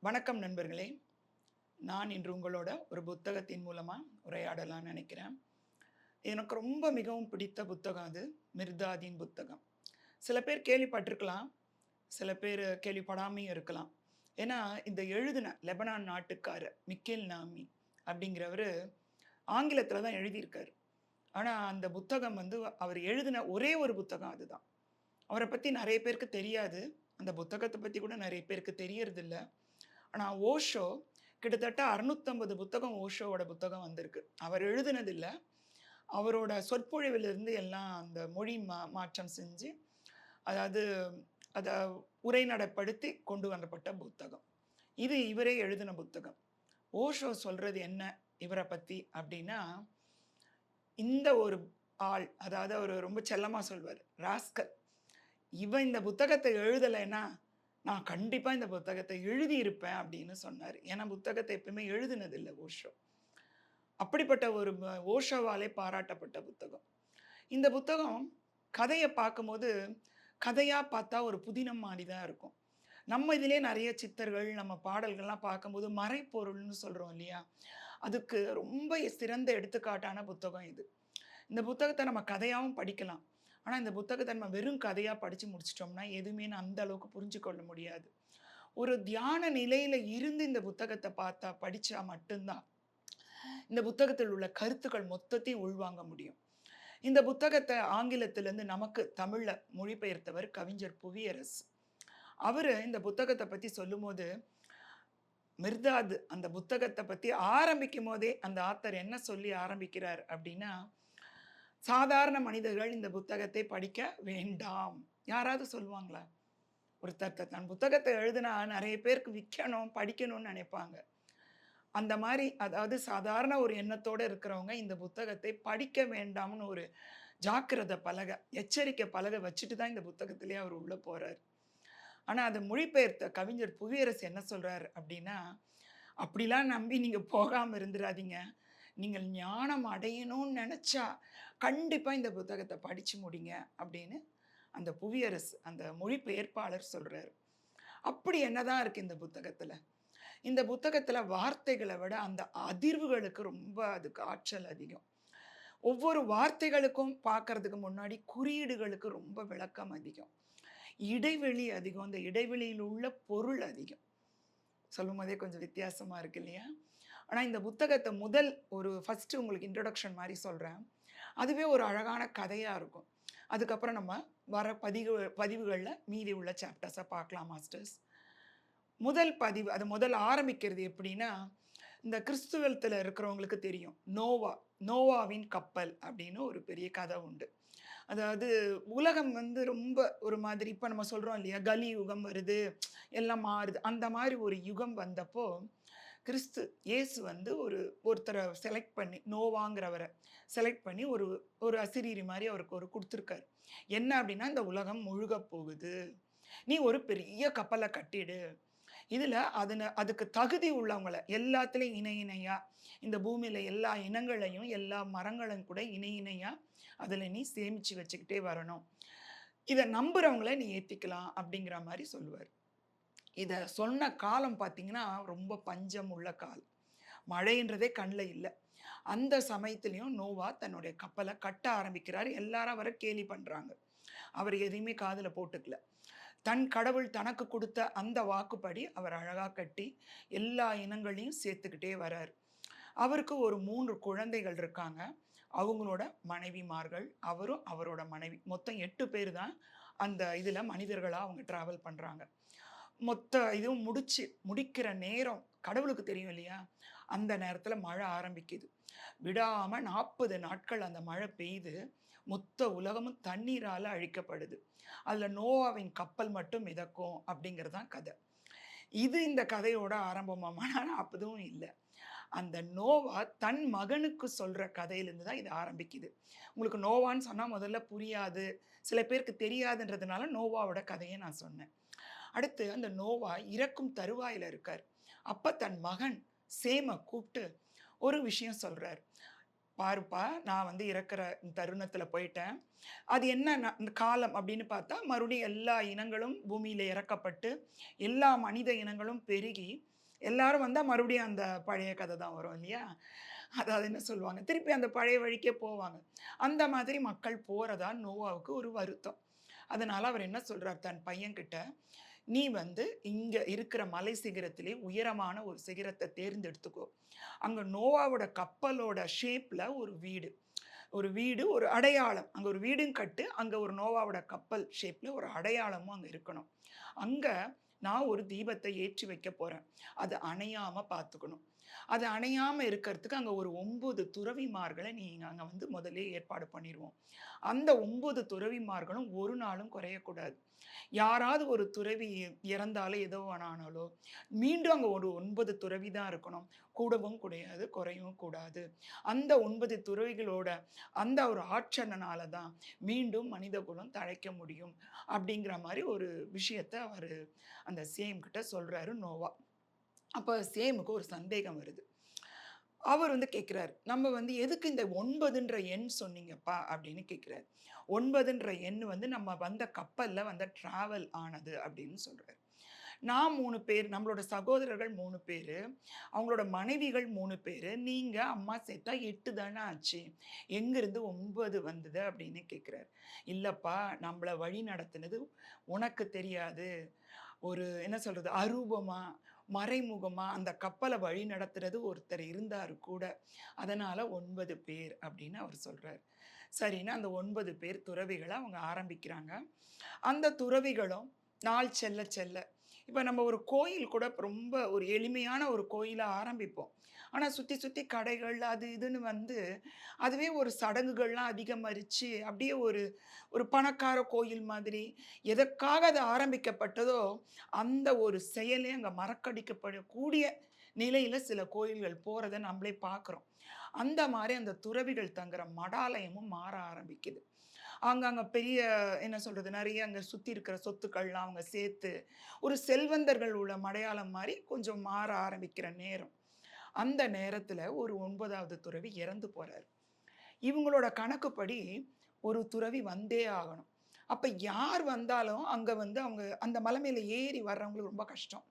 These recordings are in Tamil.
வணக்கம் நண்பர்களே. நான் இன்று உங்களோட ஒரு புத்தகத்தின் மூலமாக உரையாடலாம்னு நினைக்கிறேன். எனக்கு ரொம்ப மிகவும் பிடித்த புத்தகம் அது மிர்தாதின் புத்தகம். சில பேர் கேள்விப்பட்டிருக்கலாம் சில பேர் கேள்விப்படாமையும் இருக்கலாம். ஏன்னா இந்த எழுதின லெபனான் நாட்டுக்காரர் மிக்கேல் நாமி அப்படிங்கிறவர் ஆங்கிலத்தில் தான் எழுதியிருக்காரு. ஆனால் அந்த புத்தகம் வந்து அவர் எழுதின ஒரே ஒரு புத்தகம் அதுதான். அவரை பற்றி நிறைய பேருக்கு தெரியாது. அந்த புத்தகத்தை பற்றி கூட நிறைய பேருக்கு தெரியறதில்ல. ஆனால் ஓஷோ கிட்டத்தட்ட அறுநூத்தம்பது புத்தகம் ஓஷோவோட புத்தகம் வந்திருக்கு. அவர் எழுதுனதில்லை. அவரோட சொற்பொழிவிலிருந்து எல்லாம் அந்த மொழி மா மாற்றம் செஞ்சு அதாவது அதை உரைநடைப்படுத்தி கொண்டு வரப்பட்ட புத்தகம். இது இவரே எழுதின புத்தகம். ஓஷோ சொல்கிறது என்ன இவரை பற்றி அப்படின்னா இந்த ஒரு ஆள் அதாவது அவர் ரொம்ப செல்லமாக சொல்வார் ராஸ்கல். இவன் இந்த புத்தகத்தை எழுதலைன்னா நான் கண்டிப்பாக இந்த புத்தகத்தை எழுதியிருப்பேன் அப்படின்னு சொன்னார். ஏன்னா புத்தகத்தை எப்பயுமே எழுதினதில்லை ஓஷோ. அப்படிப்பட்ட ஒரு ஓஷோவாலே பாராட்டப்பட்ட புத்தகம். இந்த புத்தகம் கதையை பார்க்கும்போது கதையாக பார்த்தா ஒரு புதினம் மாதிரி தான் இருக்கும். நம்ம இதிலே நிறைய சித்தர்கள் நம்ம பாடல்கள்லாம் பார்க்கும்போது மறைப்பொருள்னு சொல்கிறோம் இல்லையா? அதுக்கு ரொம்ப சிறந்த எடுத்துக்காட்டான புத்தகம் இது. இந்த புத்தகத்தை நம்ம கதையாகவும் படிக்கலாம். ஆனால் இந்த புத்தகத்தை நம்ம வெறும் கதையாக படித்து முடிச்சிட்டோம்னா எதுவுமே அந்த அளவுக்கு புரிஞ்சு கொள்ள முடியாது. ஒரு தியான நிலையில் இருந்து இந்த புத்தகத்தை பார்த்தா படித்தா மட்டும்தான் இந்த புத்தகத்தில் உள்ள கருத்துக்கள் மொத்தத்தையும் உள்வாங்க முடியும். இந்த புத்தகத்தை ஆங்கிலத்திலேருந்து நமக்கு தமிழில் மொழிபெயர்த்தவர் கவிஞர் புவியரசு. அவர் இந்த புத்தகத்தை பற்றி சொல்லும்போது மிர்தாது அந்த புத்தகத்தை பற்றி ஆரம்பிக்கும் போதே அந்த ஆத்தர் என்ன சொல்லி ஆரம்பிக்கிறார் அப்படின்னா சாதாரண மனிதர்கள் இந்த புத்தகத்தை படிக்க வேண்டாம். யாராவது சொல்லுவாங்களா? ஒருத்தர் தன் புத்தகத்தை எழுதினா நிறைய பேருக்கு விற்கணும் படிக்கணும்னு நினைப்பாங்க. அந்த மாதிரி அதாவது சாதாரண ஒரு எண்ணத்தோடு இருக்கிறவங்க இந்த புத்தகத்தை படிக்க வேண்டாம்னு ஒரு ஜாக்கிரதை பலகை எச்சரிக்கை பலகை வச்சுட்டு தான் இந்த புத்தகத்திலே அவர் உள்ளே போகிறார் ஆனால் அதை மொழிபெயர்த்த கவிஞர் புவியரசு என்ன சொல்கிறார் அப்படின்னா அப்படிலாம் நம்பி நீங்கள் போகாமல் இருந்துடாதீங்க நீங்கள் ஞானம் அடையணும்னு நினச்சா கண்டிப்பாக இந்த புத்தகத்தை படித்து முடிங்க அப்படின்னு அந்த புவியரசு அந்த மொழிபெயர்ப்பாளர் சொல்கிறார் அப்படி என்னதான் இருக்குது இந்த புத்தகத்தில்? இந்த புத்தகத்தில் வார்த்தைகளை விட அந்த அதிர்வுகளுக்கு ரொம்ப அதுக்கு ஆற்றல் அதிகம். ஒவ்வொரு வார்த்தைகளுக்கும் பார்க்கறதுக்கு முன்னாடி குறியீடுகளுக்கு ரொம்ப விளக்கம் அதிகம். இடைவெளி அதிகம். அந்த இடைவெளியில் உள்ள பொருள் அதிகம். சொல்லும் போதே கொஞ்சம் வித்தியாசமாக இருக்கு இல்லையா? ஆனால் இந்த புத்தகத்தை முதல் ஒரு ஃபஸ்ட்டு உங்களுக்கு இன்ட்ரடக்ஷன் மாதிரி சொல்கிறேன் அதுவே ஒரு அழகான கதையாக இருக்கும். அதுக்கப்புறம் நம்ம வர பதிவு பதிவுகளில் மீதி உள்ள சாப்டர்ஸை பார்க்கலாம் மாஸ்டர்ஸ் முதல் பதிவு அது முதல் ஆரம்பிக்கிறது எப்படின்னா இந்த கிறிஸ்துவத்தில் இருக்கிறவங்களுக்கு தெரியும். நோவா நோவாவின் கப்பல் அப்படின்னு ஒரு பெரிய கதை உண்டு. அதாவது உலகம் வந்து ரொம்ப ஒரு மாதிரி இப்போ நம்ம சொல்கிறோம் இல்லையா கலி யுகம் வருது எல்லாம் மாறுது. அந்த மாதிரி ஒரு யுகம் வந்தப்போ கிறிஸ்து இயேசு வந்து ஒரு ஒருத்தரை செலக்ட் பண்ணி நோவாங்கிறவரை செலக்ட் பண்ணி ஒரு ஒரு அசிரீரி மாதிரி அவருக்கு ஒரு கொடுத்துருக்காரு. என்ன அப்படின்னா இந்த உலகம் முழுக போகுது. நீ ஒரு பெரிய கப்பலை கட்டிடு. இதில் அதன அதுக்கு தகுதி உள்ளவங்கள எல்லாத்துலேயும் இணை இணையாக இந்த பூமியில் எல்லா இனங்களையும் எல்லா மரங்களையும் கூட இணை இணையாக அதில் நீ சேமித்து வச்சுக்கிட்டே வரணும். இதை நம்புகிறவங்கள நீ ஏற்றிக்கலாம் அப்படிங்கிற மாதிரி சொல்லுவார். இதை சொன்ன காலம் பார்த்தீங்கன்னா ரொம்ப பஞ்சம் உள்ள காலம். மழைன்றதே கண்ணில் இல்லை. அந்த சமயத்துலேயும் நோவா தன்னுடைய கப்பலை கட்ட ஆரம்பிக்கிறார். எல்லாரும் அவரை கேலி பண்ணுறாங்க அவர் எதையுமே காதில் போட்டுக்கல. தன் கடவுள் தனக்கு கொடுத்த அந்த வாக்குப்படி அவர் அழகாக கட்டி எல்லா இனங்களையும் சேர்த்துக்கிட்டே வரார். அவருக்கு ஒரு மூன்று குழந்தைகள் இருக்காங்க. அவங்களோட மனைவிமார்கள் அவரும் அவரோட மனைவி. மொத்தம் எட்டு பேர் தான் அந்த இதில் மனிதர்களாக அவங்க ட்ராவல் பண்ணுறாங்க மொத்த இதுவும் முடிச்சு முடிக்கிற நேரம் கடவுளுக்கு தெரியும் இல்லையா? அந்த நேரத்தில் மழை ஆரம்பிக்குது. விடாமல் நாற்பது நாட்கள் அந்த மழை பெய்து மொத்த உலகமும் தண்ணீரால் அழிக்கப்படுது. அதில் நோவாவின் கப்பல் மட்டும் மிதக்கும் அப்படிங்கிறது தான் கதை. இது இந்த கதையோட ஆரம்பமாமான அப்பதும் இல்லை. அந்த நோவா தன் மகனுக்கு சொல்கிற கதையிலேருந்து தான் இது ஆரம்பிக்குது. உங்களுக்கு நோவான்னு சொன்னால் முதல்ல புரியாது. சில பேருக்கு தெரியாதுன்றதுனால நோவாவோட கதையை நான் சொன்னேன். அடுத்து அந்த நோவா இறக்கும் தருவாயில் இருக்கார் அப்போ தன் மகன் சேமை கூப்பிட்டு ஒரு விஷயம் சொல்கிறார் பாருப்பா நான் வந்து இறக்குற தருணத்தில் போயிட்டேன். அது என்ன இந்த காலம் அப்படின்னு பார்த்தா, மறுபடியும் எல்லா இனங்களும் பூமியில் இறக்கப்பட்டு, எல்லா மனித இனங்களும் பெருகி, எல்லாரும் வந்தால் மறுபடியும் அந்த பழைய கதை தான் வரும் இல்லையா? அதாவது என்ன சொல்லுவாங்க, திருப்பி அந்த பழைய வழிக்கே போவாங்க. அந்த மாதிரி மக்கள் போகிறதா நோவாவுக்கு ஒரு வருத்தம். அதனால் அவர் என்ன சொல்கிறார் தன் பையன்கிட்ட, "நீ வந்து இங்கே இருக்கிற மலை சிகரத்திலே உயரமான ஒரு சிகரத்தை தேர்ந்தெடுத்துக்கோ. அங்கே நோவாவோட கப்பலோட ஷேப்பில் ஒரு வீடு. ஒரு வீடு, ஒரு அடையாளம். அங்கே ஒரு வீடும் கட்டு, அங்கே ஒரு நோவாவோட கப்பல் ஷேப்பில் ஒரு அடையாளமும் அங்கே இருக்கணும். அங்கே நான் ஒரு தீபத்தை ஏற்றி வைக்க போகிறேன் அது அணையாமல் பார்த்துக்கணும். அது அணையாமல் இருக்கிறதுக்கு அங்கே ஒரு ஒம்பது துறவிமார்களை நீங்கள் அங்கே வந்து முதலே ஏற்பாடு பண்ணிடுவோம் அந்த ஒம்பது துறவிமார்களும் ஒரு நாளும் குறையக்கூடாது. யாராவது ஒரு துறவி இறந்தாலோ, ஏதோ ஆனாலோ, மீண்டும் அங்கே ஒரு ஒன்பது துறவி தான் இருக்கணும். கூடவும் கிடையாது குறையவும் கூடாது. அந்த ஒன்பது துறவிகளோட அந்த ஒரு ஆட்சணனால தான் மீண்டும் மனித குலம் தழைக்க முடியும்." அப்படிங்கிற மாதிரி ஒரு விஷயத்த அவர் அந்த சேம் கிட்ட சொல்கிறாரு நோவா. அப்போ சேமுக்கு ஒரு சந்தேகம் வருது. அவர் வந்து கேட்குறாரு "நம்ம வந்து எதுக்கு இந்த ஒன்பதுன்ற எண் சொன்னீங்கப்பா?" அப்படின்னு கேட்குறாரு ஒன்பதுன்ற எண் வந்து நம்ம வந்த கப்பலில் வந்த ட்ராவல் ஆனது அப்படின்னு சொல்கிறார் நான் மூணு பேர், நம்மளோட சகோதரர்கள் மூணு பேர் அவங்களோட மனைவிகள் மூணு பேர் நீங்கள் அம்மா சேர்த்தா எட்டு தானே ஆச்சு. எங்கேருந்து ஒன்பது வந்தது அப்படின்னு கேட்குறாரு இல்லைப்பா நம்மளை வழி நடத்துனது உனக்கு தெரியாது. ஒரு என்ன சொல்கிறது அரூபமாக மறைமுகமா அந்த கப்பலை வழி நடத்துறது ஒருத்தர் இருந்தாரு கூட. அதனால ஒன்பது பேர்." அப்படின்னு அவர் சொல்றாரு. சரின்னு அந்த ஒன்பது பேர் துறவிகளை அவங்க ஆரம்பிக்கிறாங்க. அந்த துறவிகளும் நாள் செல்ல செல்ல இப்போ நம்ம ஒரு கோயில் கூட ரொம்ப ஒரு எளிமையான ஒரு கோயிலாக ஆரம்பிப்போம். ஆனால் சுற்றி சுற்றி கடைகள் அது இதுன்னு வந்து, அதுவே ஒரு சடங்குகள்லாம் அதிகமரித்து அப்படியே ஒரு ஒரு பணக்கார கோயில் மாதிரி, எதற்காக அது ஆரம்பிக்கப்பட்டதோ, அந்த ஒரு செயலே அங்கே மறக்கடிக்கப்படக்கூடிய நிலையில் சில கோயில்கள் போகிறத நம்மளே பார்க்குறோம். அந்த மாதிரி அந்த துறவிகள் தங்குற மடாலயமும் மாற ஆரம்பிக்குது. அங்க பெரிய என்ன சொல்கிறது நிறைய அங்கே சுற்றி இருக்கிற சொத்துக்கள்லாம் அவங்க சேர்த்து, ஒரு செல்வந்தர்கள் உள்ள மடையாளம் மாதிரி கொஞ்சம் மாற ஆரம்பிக்கிற நேரம். அந்த நேரத்தில் ஒரு ஒன்பதாவது துறவி இறந்து போகிறார் இவங்களோட கணக்குப்படி ஒரு துறவி வந்தே ஆகணும். அப்போ யார் வந்தாலும் அங்கே வந்து அவங்க அந்த மலை மேலே ஏறி வர்றவங்களுக்கு ரொம்ப கஷ்டம்.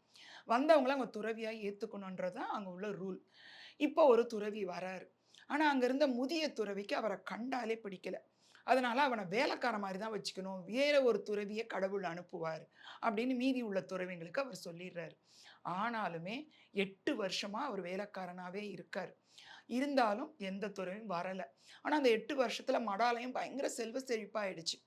வந்தவங்கள அவங்க துறவியாக ஏற்றுக்கணுன்றது தான் அங்கே உள்ள ரூல். இப்போ ஒரு துறவி வராரு. ஆனால் அங்கே இருந்த முதிய துறவிக்கு அவரை கண்டாலே பிடிக்கல. அதனால் அவனை வேலைக்காரன் மாதிரி தான் வச்சுக்கணும். வேற ஒரு துறவியை கடவுள் அனுப்புவார் அப்படின்னு மீதி உள்ள துறவிங்களுக்கு அவர் சொல்லிடுறாரு ஆனாலுமே எட்டு வருஷமாக அவர் வேலைக்காரனாகவே இருக்கார் இருந்தாலும் எந்த துறவியும் வரலை ஆனால் அந்த எட்டு வருஷத்தில் மடாலயம் பயங்கர செல்வ செழிப்பாயிடுச்சு.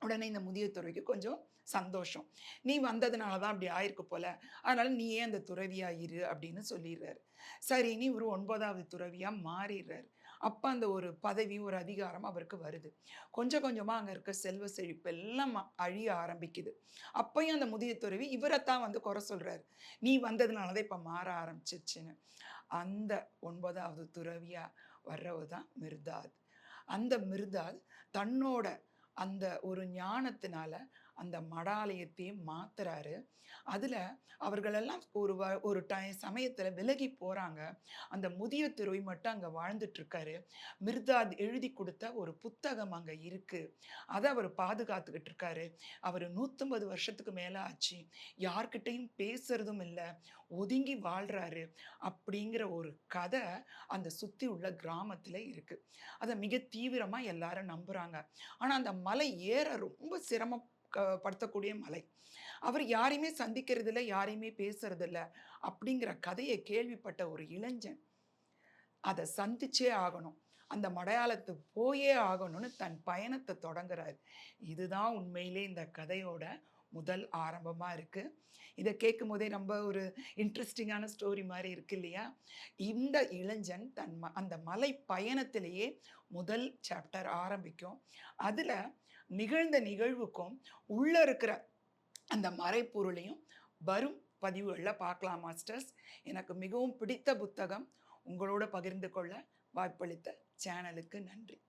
உடனே இந்த முதிய துறவிக்கு கொஞ்சம் சந்தோஷம். "நீ வந்ததுனால தான் அப்படி ஆயிருக்கு போல. அதனால நீயே அந்த துறவியாக இரு." அப்படின்னு சொல்லிர்றாரு. சரின்னு இவரு 9வது துறவியா மாறிர்றாரு. அப்போ அந்த ஒரு பதவி, ஒரு அதிகாரம் அவருக்கு வருது. கொஞ்சம் கொஞ்சமாக அங்கே இருக்க செல்வ செழிப்பு எல்லாம் ம அழிய ஆரம்பிக்குது. அப்பயும் அந்த முதிய துறவி இவரைத்தான் வந்து குறை சொல்கிறாரு "நீ வந்ததுனால தான் இப்போ மாற ஆரம்பிச்சிருச்சுன்னு." அந்த ஒன்பதாவது துறவியாக வர்றவர் தான் மிருதாத் அந்த மிருதாத் தன்னோட அந்த ஒரு ஞானத்தினால அந்த மடாலயத்தையே மாத்துறாரு. அதுல அவர்களெல்லாம் ஒரு வ ஒரு டை சமயத்துல விலகி போறாங்க. அந்த முதிய துறை மட்டும் அங்க வாழ்ந்துட்டு இருக்காரு. மிர்தாத் எழுதிக் கொடுத்த ஒரு புத்தகம் அங்க இருக்கு. அதை அவர் பாதுகாத்துக்கிட்டு இருக்காரு. அவர் நூற்றம்பது வருஷத்துக்கு மேல ஆச்சு. யார்கிட்டையும் பேசுறதும் இல்லை ஒதுங்கி வாழ்றாரு. அப்படிங்கிற ஒரு கதை அந்த சுத்தி உள்ள கிராமத்துல இருக்கு. அதை மிக தீவிரமா எல்லாரும் நம்புறாங்க. ஆனா அந்த மலை ஏற ரொம்ப சிரம படுத்தக்கூடிய மலை. அவர் யாரையுமே சந்திக்கிறதில்ல, யாரையுமே பேசுறதில்ல. அப்படிங்கிற கதையை கேள்விப்பட்ட ஒரு இளைஞன், அதை சந்திச்சே ஆகணும். அந்த மடையாளத்து போயே ஆகணும்னு தன் பயணத்தை தொடங்குறாரு. இதுதான் உண்மையிலே இந்த கதையோட முதல் ஆரம்பமாக இருக்குது இதை கேட்கும் கேட்கும்போதே ரொம்ப ஒரு இன்ட்ரெஸ்டிங்கான ஸ்டோரி மாதிரி இருக்கு இல்லையா? இந்த இளைஞன் தன் ம அந்த மலை பயணத்திலேயே முதல் சாப்டர் ஆரம்பிக்கும். அதில் நிகழ்ந்த நிகழ்வுக்கும், உள்ளே இருக்கிற அந்த மறைப்பொருளையும் வரும் பதிவுகளில் பார்க்கலாம் மாஸ்டர்ஸ். எனக்கு மிகவும் பிடித்த புத்தகம். உங்களோட பகிர்ந்து கொள்ள வாய்ப்பளித்த சேனலுக்கு நன்றி.